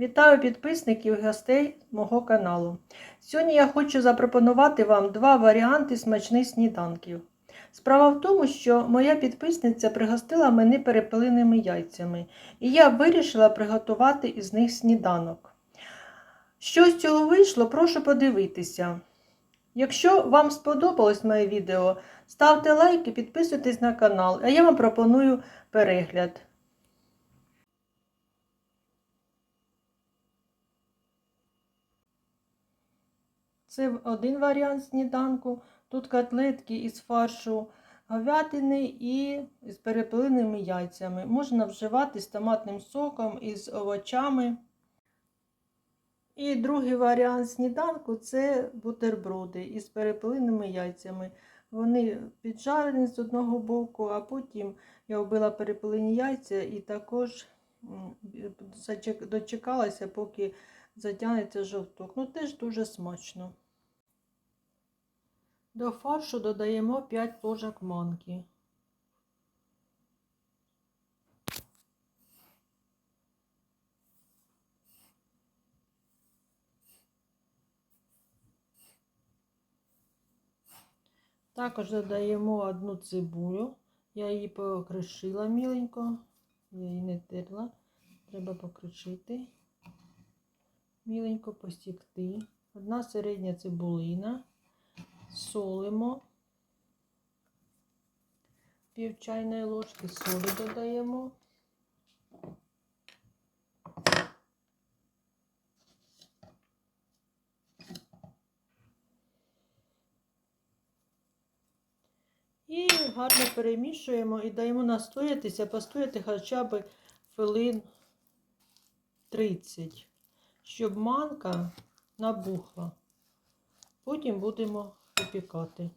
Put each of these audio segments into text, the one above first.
Вітаю підписників і гостей мого каналу. Сьогодні я хочу запропонувати вам два варіанти смачних сніданків. Справа в тому, що моя підписниця пригостила мене перепелиними яйцями, і я вирішила приготувати із них сніданок. Що з цього вийшло, прошу подивитися. Якщо вам сподобалось моє відео, ставте лайки, підписуйтесь на канал, а я вам пропоную перегляд. Це один варіант сніданку. Тут котлетки із фаршу говядини і з перепелиними яйцями. Можна вживати з томатним соком і з овочами. І другий варіант сніданку це бутерброди із перепелиними яйцями. Вони піджарені з одного боку, а потім я вбила перепелині яйця і також дочекалася, поки затягнеться жовток. Ну, теж дуже смачно. До фаршу додаємо 5 ложок манки. Також додаємо одну цибулю. Я її покришила міленько. Я її не терла. Треба покришити. Міленько посікти. Одна середня цибулина. Солимо. Пів чайної ложки солі додаємо. І гарно перемішуємо і даємо настоятися, постояти хоча б хвилин 30, щоб манка набухла. Потім будемо випікати.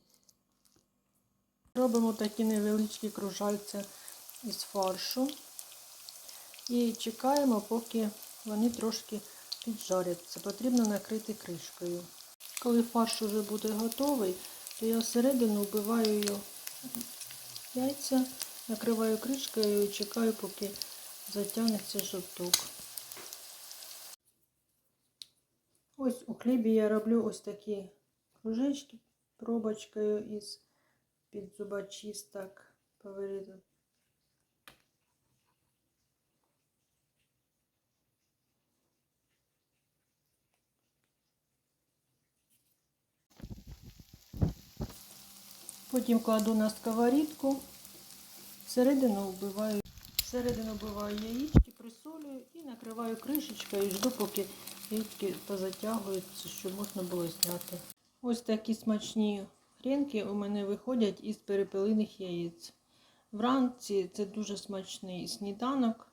Робимо такі невеличкі кружальця із фаршу і чекаємо, поки вони трошки піджаряться. Потрібно накрити кришкою. Коли фарш вже буде готовий, то я всередину вбиваю яйця, накриваю кришкою і чекаю, поки затягнеться жовток. Ось у хлібі я роблю ось такі кружечки пробочкою із під зубочисток повирізати. Потім кладу на сковорідку, всередину вбиваю, всередину вбиваю яєчки, присолюю і накриваю кришечкою і жду, поки яєчки позатягуються, щоб можна було зняти. Ось такі смачні хренки у мене виходять із перепелиних яєць. Вранці це дуже смачний сніданок.